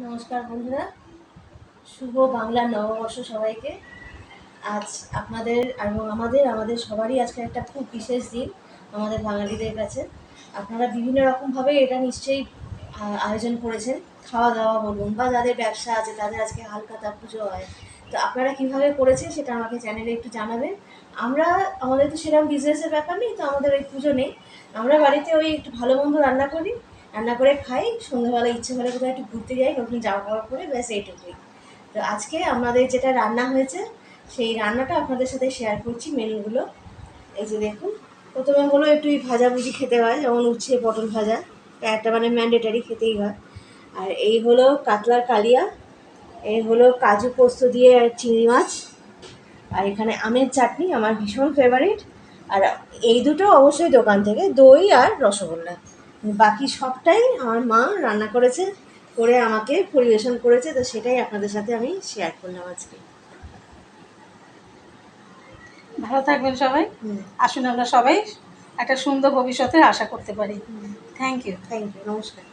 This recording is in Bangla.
নমস্কার বন্ধুরা। শুভ বাংলা নববর্ষ সবাইকে। আজ আপনাদের এবং আমাদের আমাদের সবারই আজকে একটা খুব বিশেষ দিন আমাদের বাঙালিদের কাছে। আপনারা বিভিন্ন রকমভাবে এটা নিশ্চয়ই আয়োজন করেছেন। খাওয়া দাওয়া বলুন বা যাদের ব্যবসা আছে, তাদের আজকে হালখাতা পুজো হয়। তো আপনারা কীভাবে করেছেন সেটা আমাকে চ্যানেলে একটু জানাবেন। আমরা, আমাদের তো সেরকম বিজনেসের ব্যাপার নেই, তো আমাদের ওই পুজো নেই। আমরা বাড়িতে ওই একটু ভালো মন্দ রান্না করি। রান্না করে খাই, সন্ধ্যাবেলা ইচ্ছে হলে কোথাও একটু ঘুরতে যাই নতুন জামা কাপড় পরে ব্যাস এইটুকুই। তো আজকে আমাদের যেটা রান্না হয়েছে, সেই রান্নাটা আপনাদের সাথে শেয়ার করছি মেনুগুলো। এই যে দেখুন, প্রথমে হলো একটু ভাজাভুজি খেতে হয়, যেমন উচ্ছে, পটল ভাজা। একটা মানে ম্যান্ডেটারি খেতেই হয়। আর এই হলো কাতলার কালিয়া, এই হলো কাজু পোস্ত দিয়ে চিংড়ি মাছ, আর এখানে আমের চাটনি, আমার ভীষণ ফেভারিট আর এই দুটো অবশ্যই দোকান থেকে, দই আর রসগোল্লা। বাকি সবটাই আমার মা রান্না করেছে করে আমাকে পরিবেশন করেছে তো সেটাই আপনাদের সাথে আমি শেয়ার করলাম আজকে। ভালো থাকবেন সবাই। আসুন আমরা সবাই একটা সুন্দর ভবিষ্যতের আশা করতে পারি। থ্যাংক ইউ থ্যাংক ইউ নমস্কার।